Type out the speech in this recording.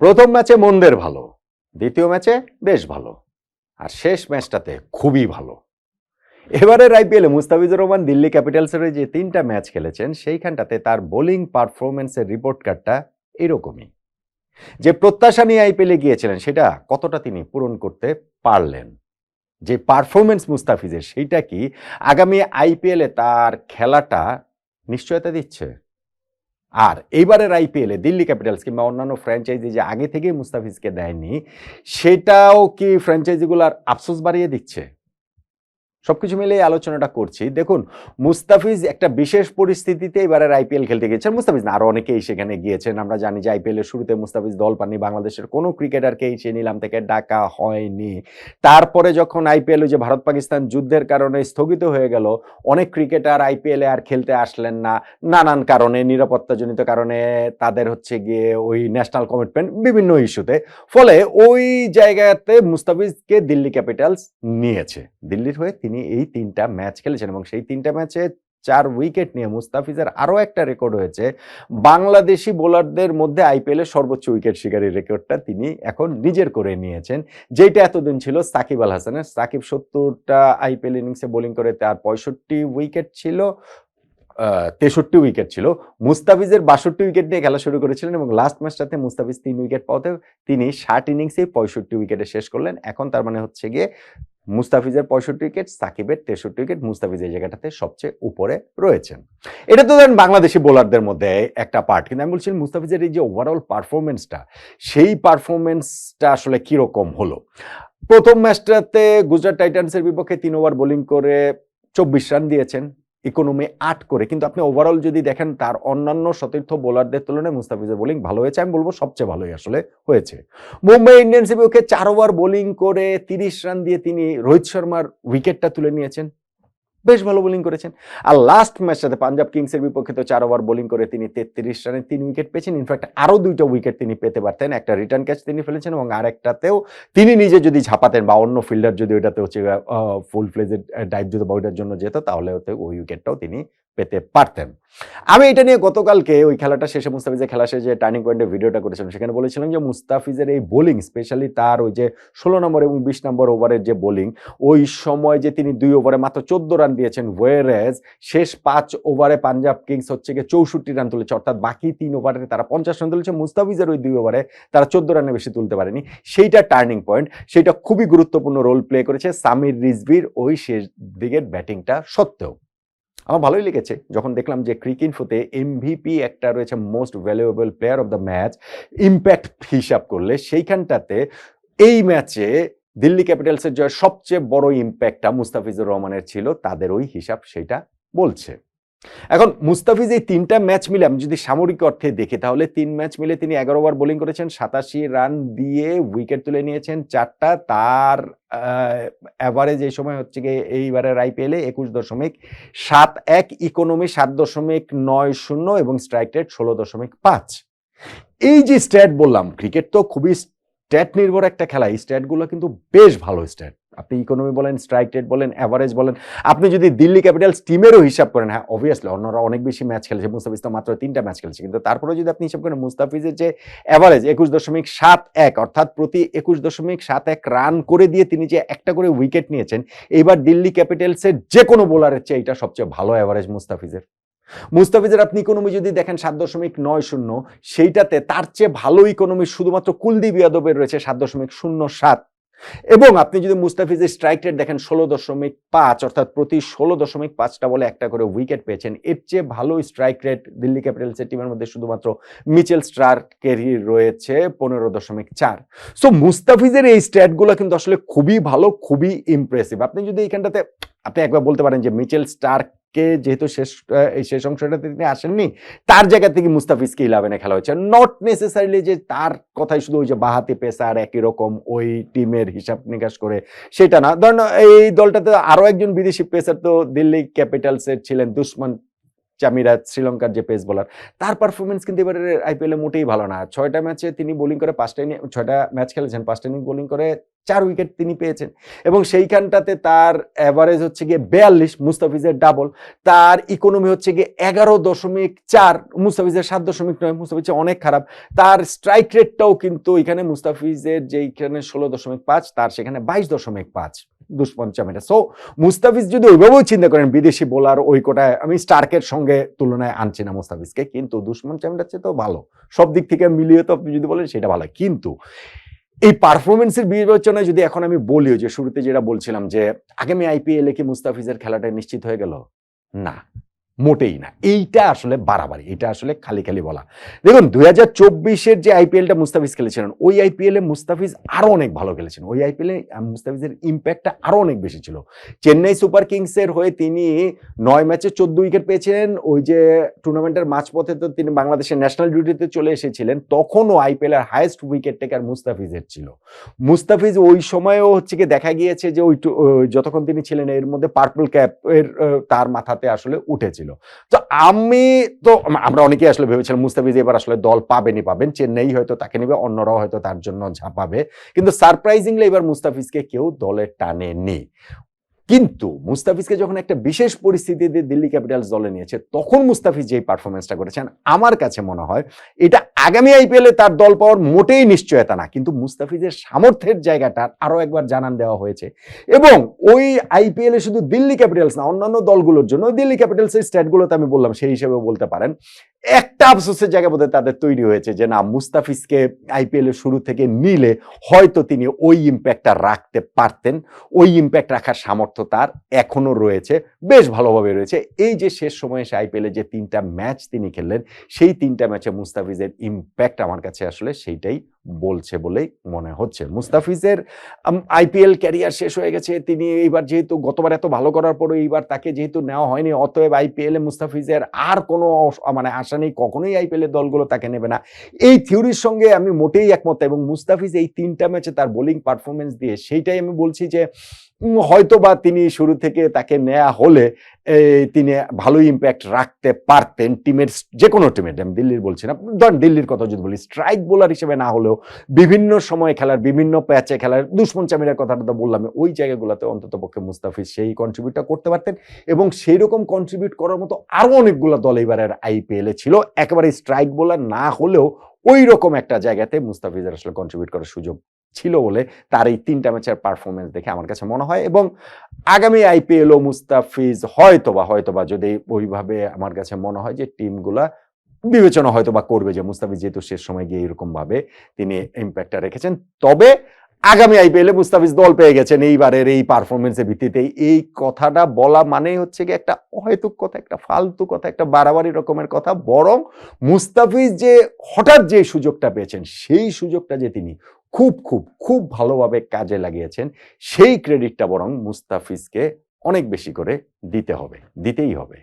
প্রথম ম্যাচে মন্দের ভালো, দ্বিতীয় ম্যাচে বেশ ভালো, আর শেষ ম্যাচটাতে খুবই ভালো। এবারের আইপিএলে মুস্তাফিজুর রহমান দিল্লি ক্যাপিটালসের যে তিনটা ম্যাচ খেলেছেন, সেইখানটাতে তার বোলিং পারফরমেন্সের রিপোর্ট কার্ডটা এরকমই। যে প্রত্যাশা নিয়ে আইপিএলে গিয়েছিলেন, সেটা কতটা তিনি পূরণ করতে পারলেন? যে পারফরমেন্স মুস্তাফিজের, সেইটা কি আগামী আইপিএলে তার খেলাটা নিশ্চয়তা দিচ্ছে? আর এইবারের আইপিএলে দিল্লি ক্যাপিটালস কিংবা অন্যান্য ফ্র্যাঞ্চাইজি যে আগে থেকেই মুস্তাফিজকে দেয়নি, সেটাও কি ফ্র্যাঞ্চাইজিগুলোর আফসোস বাড়িয়ে দিচ্ছে? সবকিছু মিলে আলোচনাটা করছি। দেখুন, মুস্তাফিজ একটা বিশেষ পরিস্থিতিতে এবারের আইপিএল খেলতে গিয়েছেন মুস্তাফিজ না, আরও অনেকেই সেখানে গিয়েছেন। আমরা জানি যে আইপিএল এর শুরুতে মুস্তাফিজ দল পাননি। বাংলাদেশের কোনো ক্রিকেটারকেই সে নিলাম থেকে ডাকা হয়নি। তারপরে যখন আইপিএল যে ভারত পাকিস্তান যুদ্ধের কারণে স্থগিত হয়ে গেল, অনেক ক্রিকেটার আইপিএলে আর খেলতে আসলেন না। নানান কারণে, নিরাপত্তাজনিত কারণে তাদের হচ্ছে গিয়ে ওই ন্যাশনাল কমিটমেন্ট বিভিন্ন ইস্যুতে ফলে ওই জায়গাতে মুস্তাফিজকে দিল্লি ক্যাপিটালস নিয়েছে। দিল্লির হয়ে তিনি এই তিনটা ম্যাচ খেলেছেন এবং সেই তিনটা ম্যাচে চার উইকেট নিয়ে মুস্তাফিজের আরও একটা রেকর্ড হয়েছে। বাংলাদেশি বোলারদের মধ্যে আইপিএল এর সর্বোচ্চ উইকেট শিকারী রেকর্ডটা তিনি এখন নিজের করে নিয়েছেন। যেটা এতদিন ছিল সাকিব আল হাসানের। সাকিব সত্তরটা আইপিএল ইনিংসে বোলিং করে তার পঁয়ষট্টি উইকেট ছিল তেষট্টি উইকেট ছিল। মুস্তাফিজের বাষট্টি উইকেট নিয়ে খেলা শুরু করেছিলেন এবং লাস্ট ম্যাচটাতে মুস্তাফিজ তিন উইকেট পাওয়াতে তিনি ষাট ইনিংসে পঁয়ষট্টি উইকেটে শেষ করলেন। এখন তার মানে হচ্ছে গিয়ে মুস্তাফিজের পঁয়ষট্টি উইকেট, সাকিবের তেষট্টি উইকেট, মুস্তাফিজ এই জায়গাটাতে সবচেয়ে উপরে রয়েছেন। এটা তো ধরেন বাংলাদেশি বোলারদের মধ্যে একটা পার্ট কিন্তু আমি বলছি মুস্তাফিজের এই যে ওভারঅল পারফরমেন্সটা সেই পারফরমেন্সটা আসলে কীরকম হলো? প্রথম ম্যাচটাতে গুজরাট টাইটান্সের বিপক্ষে তিন ওভার বোলিং করে চব্বিশ রান দিয়েছেন। ইকোনমি আট করে, কিন্তু আপনি ওভারঅল যদি দেখেন তার অন্যান্য সতীর্থ বোলারদের তুলনায় মুস্তাফিজের বোলিং ভালো হয়েছে, আমি বলব সবচেয়ে ভালোই আসলে হয়েছে। মুম্বাই ইন্ডিয়ান্সের বিপক্ষে চার ওভার বোলিং করে তিরিশ রান দিয়ে তিনি রোহিত শর্মার উইকেটটা তুলে নিয়েছেন। বেশ ভালো বোলিং করেছেন। আর লাস্ট ম্যাচটাতে পাঞ্জাব কিংসের বিপক্ষে তো চার ওভার বোলিং করে তিনি তেত্রিশ রানে তিন উইকেট পেয়েছেন। ইনফ্যাক্ট আরও দুইটা উইকেট তিনি পেতে পারতেন। একটা রিটার্ন ক্যাচ তিনি ফেলেছেন এবং আরেকটাতেও তিনি নিজে যদি ঝাপাতেন বা অন্য ফিল্ডার যদি ওইটাতে হচ্ছে ফুল ফ্লেজের ডাইভ যদি বা ওইটার জন্য যেত, তাহলে ওই উইকেটটাও তিনি পেতে পারতেন। আমি এটা নিয়ে গতকালকে ওই খেলাটা শেষে মুস্তাফিজের খেলা শেষে টার্নিং পয়েন্টে ভিডিওটা করেছিলাম। সেখানে বলেছিলাম যে মুস্তাফিজের এই বোলিং স্পেশালি তার ওই যে ষোলো নম্বর এবং বিশ নম্বর ওভারের যে বোলিং ওই সময় যে তিনি দুই ওভারে মাত্র চোদ্দ রান দিয়েছেন ওয়েরেজ শেষ পাঁচ ওভারে পাঞ্জাব কিংস হচ্ছে গিয়ে চৌষট্টি রান তুলেছে, অর্থাৎ বাকি তিন ওভারে তারা পঞ্চাশ রান তুলেছে, মুস্তাফিজের ওই দুই ওভারে তারা চোদ্দ রানে বেশি তুলতে পারেনি। সেইটা টার্নিং পয়েন্ট সেইটা খুবই গুরুত্বপূর্ণ রোল প্লে করেছে সামির রিজভির ওই শেষ দিকের ব্যাটিংটা সত্ত্বেও। আমার ভালোই লেগেছে যখন দেখলাম যে ক্রিক ইনফোতে এমভিপি একটা রয়েছে most valuable player of the match impact হিসাব করলে সেইখানটাতে এই ম্যাচে দিল্লি ক্যাপিটালসের জয় সবচেয়ে বড় ইম্প্যাক্টটা মুস্তাফিজুর রহমানের ছিল, তাদের ওই হিসাব সেটা বলছে। এখন মুস্তাফিজ এই তিনটা ম্যাচ মিলে আমি যদি সামরিক অর্থে দেখি, তাহলে তিন ম্যাচ মিলে তিনি এগারো ওভার বোলিং করেছেন, সাতাশি রান দিয়ে উইকেট তুলে নিয়েছেন, চারটা। তার অ্যাভারেজ এই সময় হচ্ছে গিয়ে এইবারের আইপিএলে একুশ দশমিক সাত এক ইকোনমি সাত দশমিক নয় শূন্য এবং স্ট্রাইক রেট ষোলো দশমিক পাঁচ। এই যে স্ট্যাট বললাম ক্রিকেট তো খুবই স্ট্যাট নির্ভর একটা খেলা, এই স্ট্যাটগুলো কিন্তু বেশ ভালো স্ট্যাট আপনি ইকোনমি বলেন স্ট্রাইক রেট বলেন অ্যাভারেজ বলেন, আপনি যদি দিল্লি ক্যাপিটালস টিমেরও হিসাব করেন হ্যাঁ অবভিয়াসলি অন্যরা অনেক বেশি ম্যাচ খেলেছে, মুস্তাফিজ তো মাত্র তিনটা ম্যাচ খেলেছে, কিন্তু তারপরে যদি আপনি হিসাব করেন, মুস্তাফিজের যে অ্যাভারেজ একুশ দশমিক সাত এক, অর্থাৎ প্রতি একুশ দশমিক সাত এক রান করে দিয়ে তিনি যে একটা করে উইকেট নিয়েছেন, এইবার দিল্লি ক্যাপিটালসের যে কোনো বোলারের চেয়ে এটা সবচেয়ে ভালো অ্যাভারেজ মুস্তাফিজের। মুস্তাফিজের আপনি ইকোনমি যদি দেখেন সাত দশমিক নয় শূন্য, সেইটাতে তার চেয়ে ভালো ইকোনমি শুধুমাত্র কুলদীপ যাদবের রয়েছে সাত দশমিক শূন্য সাত। এবং আপনি যদি মুস্তাফিজের স্ট্রাইক রেট দেখেন ষোলো দশমিক পাঁচ, অর্থাৎ প্রতি ষোলো দশমিক পাঁচটা বলে একটা করে উইকেট পেয়েছেন, এর চেয়ে ভালো স্ট্রাইক রেট দিল্লি ক্যাপিটালসের টিমের মধ্যে শুধুমাত্র মিচেল স্টার্কেরই রয়েছে পনেরো দশমিক চার। সো মুস্তাফিজের এই স্ট্যাটগুলো কিন্তু আসলে খুবই ভালো, খুবই ইমপ্রেসিভ আপনি যদি এইখানটাতে, আপনি একবার বলতে পারেন যে মিচেল স্টার্ক কে যেহেতু শেষ শেষ অংশটাতে তিনি আসেননি, তার জায়গা থেকে মুস্তাফিজকে ইলেভেনে খেলা হয়েছে। নট নেসেসারিলি যে তার কথাই শুধু ওই যে বাহাতি পেসার একই রকম ওই টিমের হিসাব নিকাশ করে, সেটা না। ধরেন এই দলটাতে আরও একজন বিদেশি পেসার তো দিল্লি ক্যাপিটালসের ছিলেন দুশ্মন চামিরাজ শ্রীলঙ্কার যে পেস বোলার তার পারফরমেন্স কিন্তু এবারে আইপিএলে মোটেই ভালো না। ছয়টা ম্যাচে তিনি বোলিং করে পাঁচটা ইনি ছয়টা ম্যাচ খেলেছেন, পাঁচটা ইনিংস বোলিং করে চার উইকেট তিনি পেয়েছেন। এবং সেইখানটাতে তার অ্যাভারেজ হচ্ছে গিয়ে বেয়াল্লিশ, মুস্তাফিজের ডাবল তার ইকোনমি হচ্ছে গিয়ে এগারো দশমিক চার, মুস্তাফিজের সাত দশমিক নয়। মুস্তাফিজ অনেক খারাপ। তার স্ট্রাইক রেটটাও কিন্তু এখানে মুস্তাফিজের যেইখানে ষোলো দশমিক পাঁচ, তার সেখানে বাইশ দশমিক পাঁচ। দুষ্পঞ্চামিটা সো মুস্তাফিজ যদি ওইভাবেও চিন্তা করেন, বিদেশি বোলার ওই কোটায়, আমি স্টার্কের সঙ্গে তুলনায় আনছি না মুস্তাফিজকে, কিন্তু দুষ্পঞ্চামিটার চেয়ে তো ভালো। সব দিক থেকে মিলিয়ে তো আপনি যদি বলেন, সেটা ভালো। কিন্তু এই পারফরমেন্সের বিবেচনায় যদি এখন আমি বলিও যে শুরুতে যেটা বলছিলাম যে আগামী আইপিএলে কি মুস্তাফিজের খেলাটা নিশ্চিত হয়ে গেল? না। মোটেই না। এইটা আসলে বাড়াবাড়ি, এটা আসলে খালি খালি বলা। দেখুন, দুই হাজার চব্বিশের যে আইপিএলটা মুস্তাফিজ খেলেছিলেন, ওই আইপিএলে মুস্তাফিজ আরও অনেক ভালো খেলেছেন ওই আইপিএলে মুস্তাফিজের ইম্প্যাক্টটা আরও অনেক বেশি ছিল। চেন্নাই সুপার কিংসের হয়ে তিনি নয় ম্যাচে চোদ্দ উইকেট পেয়েছিলেন। ওই যে টুর্নামেন্টের মাঝপথে তো তিনি বাংলাদেশের ন্যাশনাল ডিউটিতে চলে এসেছিলেন। তখনও আইপিএলের হাইয়েস্ট উইকেট টেকার মুস্তাফিজের ছিল। মুস্তাফিজ ওই সময়ও হচ্ছে কি দেখা গিয়েছে যে ওই যতক্ষণ তিনি ছিলেন, এর মধ্যে পার্পল ক্যাপ এর তার মাথাতে আসলে উঠেছিল। তো আমি তো, আমরা অনেকে আসলে ভেবেছিলাম মুস্তাফিজ এবার আসলে দল পাবেনই পাবেন। চেন্নাই হয়তো তাকে নেবে, অন্যরাও হয়তো তার জন্য ঝাঁপাবে। কিন্তু সারপ্রাইজিংলি এবার মুস্তাফিজকে কেউ দলে টানেনি। কিন্তু মুস্তাফিজকে যখন একটা বিশেষ পরিস্থিতিতে দিল্লি ক্যাপিটালস দলে নিয়েছে, তখন মুস্তাফিজ যেই পারফরমেন্সটা করেছেন, আমার কাছে মনে হয় এটা আগামী আইপিএলে তার দল পাওয়ার মোটেই নিশ্চয়তা না। কিন্তু মুস্তাফিজের সামর্থ্যের জায়গাটা আরও একবার জানান দেওয়া হয়েছে। এবং ওই আইপিএলে শুধু দিল্লি ক্যাপিটালস না, অন্যান্য দলগুলোর জন্য দিল্লি ক্যাপিটালসের স্ট্যাটগুলোতে আমি বললাম, সেই হিসেবে বলতে পারেন একটা আফসোসের জায়গা বোধহয় তাদের তৈরি হয়েছে যে, না, মুস্তাফিজকে আইপিএলের শুরু থেকে নিলে হয়তো তিনি ওই ইম্প্যাক্টটা রাখতে পারতেন। ওই ইম্প্যাক্ট রাখার সামর্থ্য তার এখনও রয়েছে, বেশ ভালোভাবে রয়েছে। এই যে শেষ সময়ে এসে আইপিএলে যে তিনটা ম্যাচ তিনি খেললেন, সেই তিনটা ম্যাচে মুস্তাফিজের ইম্প্যাক্ট আমার কাছে আসলে সেইটাই বলছে বলেই মনে হচ্ছে। মুস্তাফিজের আইপিএল ক্যারিয়ার শেষ হয়ে গেছে। তিনি এইবার যেহেতু গতবার এত ভালো করার পরে এইবার তাকে যেহেতু নেওয়া হয়নি, অতএব আইপিএল এ মুস্তাফিজের আর কোনো মানে আশা নেই, কখনোই আইপিএল এর দলগুলো তাকে নেবে না। এই থিওরির সঙ্গে আমি মোটেই একমত এবং মুস্তাফিজ এই তিনটা ম্যাচে তার বোলিং পারফরমেন্স দিয়ে সেইটাই আমি বলছি যে হয়তো বা তিনি শুরু থেকে তাকে নেওয়া হলে তিনি ভালো ইম্প্যাক্ট রাখতে পারতেন টিমের যে কোনো টিমের আমি দিল্লির বলছি না। ধরেন দিল্লির কথা যদি বলি স্ট্রাইক বোলার হিসেবে না হলেও বিভিন্ন সময় খেলার, বিভিন্ন প্যাচে খেলার, দুশ্মন চামিরার কথাটা তো বললাম, ওই জায়গাগুলোতে অন্তত পক্ষে মুস্তাফিজ সেই কন্ট্রিবিউটটা করতে পারতেন এবং সেই রকম কন্ট্রিবিউট করার মতো আরও অনেকগুলো দল এবারের আইপিএল ছিল। একেবারে স্ট্রাইক বোলার না হলেও ওই রকম একটা জায়গাতে মুস্তাফিজের আসলে কন্ট্রিবিউট করার সুযোগ ছিল বলে তার এই তিনটা ম্যাচের পারফরমেন্স দেখে আমার কাছে মনে হয় এবং আগামী আইপিএল ও মুস্তাফিজ হয়তোবা হয়তোবা যদি ওইভাবে আমার কাছে মনে হয় যে টিমগুলা বিবেচনা হয়তো বা করবে যে মুস্তাফিজ যেহেতু শেষ সময় গিয়ে এরকমভাবে তিনি ইম্প্যাক্টটা রেখেছেন। তবে আগামী আইপিএলে মুস্তাফিজ দল পেয়ে গেছেন এইবারের এই পারফরমেন্সের ভিত্তিতে। এই কথাটা বলা মানে হচ্ছে কি একটা অহেতুক কথা, একটা ফালতু কথা, একটা বাড়াবাড়ি রকমের কথা। বরং মুস্তাফিজ যে হঠাৎ যে সুযোগটা পেয়েছেন, সেই সুযোগটা যে তিনি খুব খুব খুব ভালোভাবে কাজে লাগিয়েছেন, সেই ক্রেডিটটা বরং মুস্তাফিজকে অনেক বেশি করে দিতে হবে, দিতেই হবে।